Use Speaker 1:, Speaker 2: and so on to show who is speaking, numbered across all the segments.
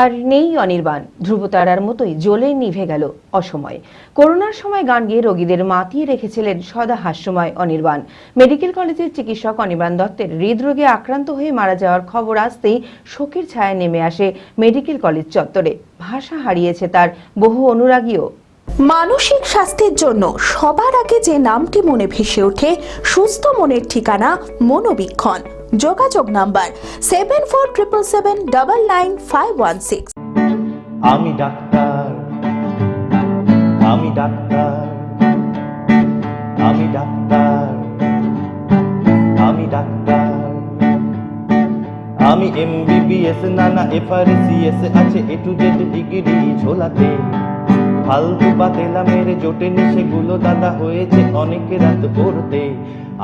Speaker 1: আর নেই অনির্বাণ। ধ্রুবতারার মতোই জ্বলে নিভে গেল অসময়ে। করোনার সময় গান গেয়ে রোগীদের মাতিয়ে রেখেছিলেন সদা হাস্যময় অনির্বাণ। মেডিকেল কলেজের চিকিৎসক অনির্বাণ দত্তের হৃদরোগে আক্রান্ত হয়ে মারা যাওয়ার খবর আসতেই শোকের ছায়া নেমে আসে মেডিকেল কলেজ চত্বরে। ভাষা হারিয়েছে তার বহু অনুরাগীও।
Speaker 2: মানসিক স্বাস্থ্যের জন্য সবার আগে যে নামটি মনে ভেসে ওঠে, সুস্থ মনের ঠিকানা মনোবীক্ষণ। যোগাযোগ number seven four triple seven double nine five one six
Speaker 3: আমি ডাক্তার আমি ডাক্তার আমি ডাক্তার আমি ডাক্তার। আমি এমবিবিএস নানা এফআরসিএস আছে এ টু জেড ডিগ্রি ঝোলাতে। ফালতু বাতেলা মেরে জোটেনি সেগুলো দাদা হয়েছে অনেক রাত করতে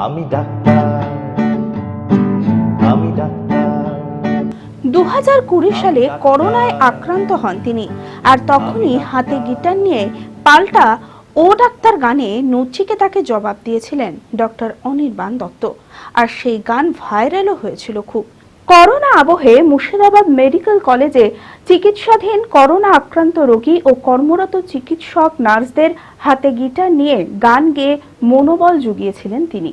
Speaker 3: আমি ডাক্তার
Speaker 2: দু কুড়ি সালে করোনায় আক্রান্ত হন তিনি, আর তখনই হাতে গিটার নিয়ে পাল্টা ও ডাক্তার গানে নচিকেতাকে জবাব দিয়েছিলেন ডক্টর অনির্বাণ দত্ত, আর সেই গান ভাইরালও হয়েছিল খুব। করোনা আবহে মুর্শিদাবাদ মেডিকেল কলেজে চিকিৎসাধীন করোনা আক্রান্ত রোগী ও কর্মরত চিকিৎসক নার্সদের হাতে গিটার নিয়ে গান গেয়ে মনোবল জুগিয়েছিলেন তিনি।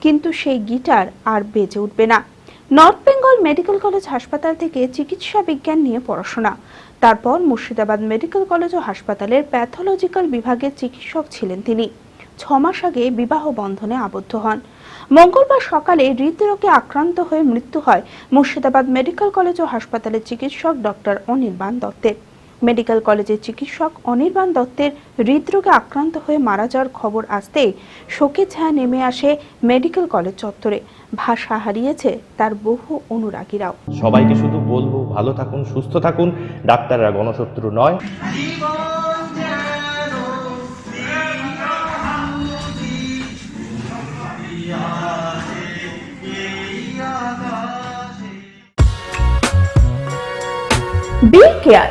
Speaker 2: কিন্তু সেই গিটার আর বেজে উঠবে না। নর্থ বেঙ্গল মেডিকেল কলেজ হাসপাতাল থেকে চিকিৎসা বিজ্ঞান নিয়ে পড়াশোনা। তারপর মুর্শিদাবাদ মেডিকেল কলেজ ও হাসপাতালের প্যাথোলজিক্যাল বিভাগের চিকিৎসক ছিলেন তিনি। ছ মাস আগে বিবাহ বন্ধনে আবদ্ধ হন। মঙ্গলবার সকালে হৃদরোগে আক্রান্ত হয়ে মৃত্যু হয় মুর্শিদাবাদ মেডিকেল কলেজ ও হাসপাতালের চিকিৎসক ডক্টর অনির্বাণ দত্তের। মেডিকেল কলেজের চিকিৎসক অনির্বাণ দত্তের হৃদরোগে আক্রান্ত হয়ে মারা যাওয়ার খবর আসতেই শোকের ছায়া নেমে আসে মেডিকেল কলেজ চত্বরে। ভাষা হারিয়েছে তার বহু অনুরাগীরাও।
Speaker 3: সবাইকে শুধু বলব ভালো থাকুন সুস্থ থাকুন ডাক্তাররা গণশত্রু নয়।
Speaker 2: Be care